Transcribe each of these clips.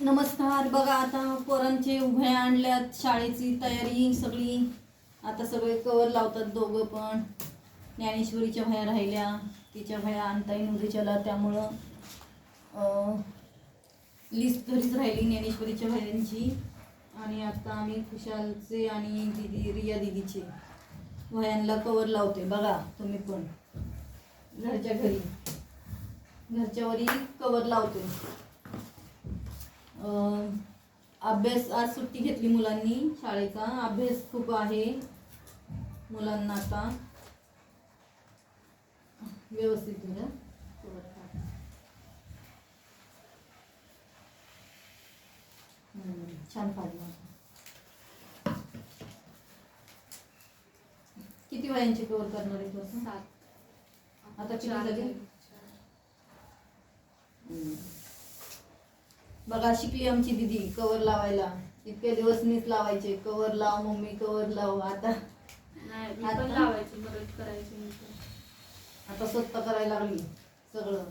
नमस्कार. बघा आता पोरांचे उभ्या आणल्यात शाळेची तयारी सगळी. आता सगळे कवर लावतात दोघं पण. ज्ञानेश्वरीच्या भया राहिल्या तिच्या भया आणता येईन उद्याच्याला त्यामुळं लिस्ट घरीच राहिली ज्ञानेश्वरीच्या भयांची. आणि आता आम्ही खुशालचे आणि दिदी रिया दिदीचे भयांना कवर लावते. बघा तुम्ही पण. घरच्या घरी. घरच्यावरही कवर लावते. अभ्यास आज सुट्टी घेतली मुलांनी शाळेचा. अभ्यास खूप आहे मुलांना आता. व्यवस्थित तुझ्या छान फाडलं किती वयांचे कवर करणार आहे तू? सात. आता किती झाले? बघा शिकली आमची दिदी कवर लावायला. इतके दिवस मीच लावायचे. कवर लाव मम्मी कवर लाव. आता नाही मी आता? लावायची मदत करायची मी पण. आता स्वतः करायला लागली सगळं.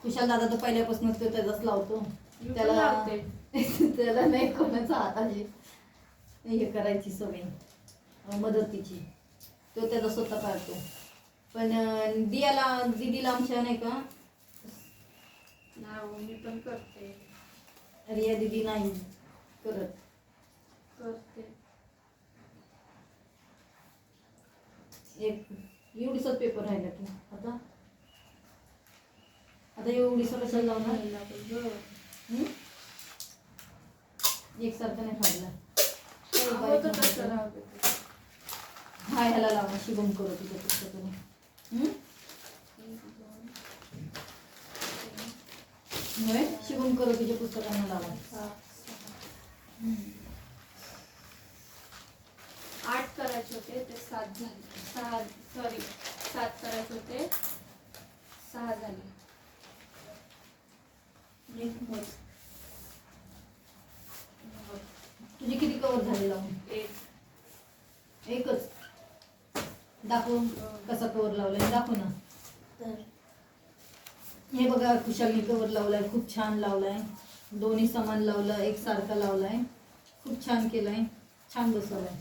खुशाल दादा तर पहिल्यापासूनच तो त्याचाच लावतो. मी पण त्याला लावते. त्याला नाही कोणाचा हाताची हे करायची सवय. अं, मदतीची. तो त्याचा स्वतः काढतो पण अं, दियाला दिदीला आमच्या नाही का नाही मी पण करते. रिया दिदी नाही करत. करते. एक एवढीचाच पेपर राहिला की. आता? आता एवढीसा कशाला लावणार? पण गं. हं? एकसारखा नाही फाडला राहू दे. हा ह्याला लावा शिवम करू तुझ्या पुस्तकाने हं? एक, दोन, होय शिवम करू तुझ्या पुस्तकांना लावा. आठ करायचे होते ते सात झाले सहा सॉरी सात करायचे होते सहा झाले. तुझे किती कवर झाले लावून एक एकच दाखव कसा कवर लावलाय दाखव ना तर हे बघा कुशाली कवर लावलाय खूप छान लावलाय. दोन्ही समान लावलं एकसारखा लावलाय. खूप छान केलाय. छान बसवलाय.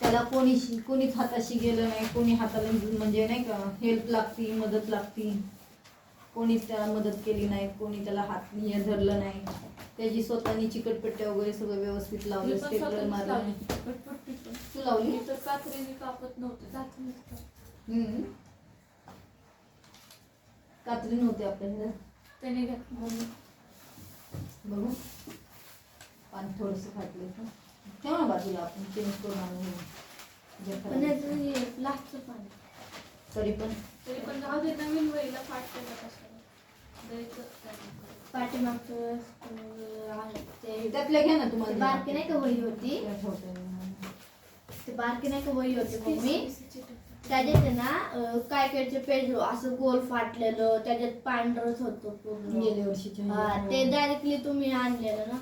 त्याला कोणी कोणीच हाताशी गेलं नाही कोणी हाताला म्हणजे नाही का हेल्प लागती मदत लागती. कोणीच त्याला मदत केली नाही कोणी त्याला हात धरलं नाही. त्याची स्वतःनी चिकटपट्ट्या वगैरे सगळं व्यवस्थित लावलं स्टेपलर मारलं. तू लावली? तर कात्रीने कापत नव्हते जात नव्हतं. हम्म. कात्री नव्हती आपल्याकडे त्याने बघू पाणी थोडस फाटलं ठेव ना बाजूला आपण चेंज करून आणू जे खराब पण आहे. याचं हे लागतं पाणी. तरी पण. तरी पण जाऊ दे नवीन वहीला कशाला द्यायचं त्याला. पाठीमागचं ते त्यातल्या घ्या ना ते तुम्हाला बारकी नाही का वही होती. ते बारकी नाही का वही होती मम्मी. त्याच्यात आहे ना काय कायचे पेज असं गोल फाटलेलं त्याच्यात पांढरच होतं पूर्ण. गेल्या वर्षीच्या हा, ते डायरेक्टली तुम्ही आणलेलं ना.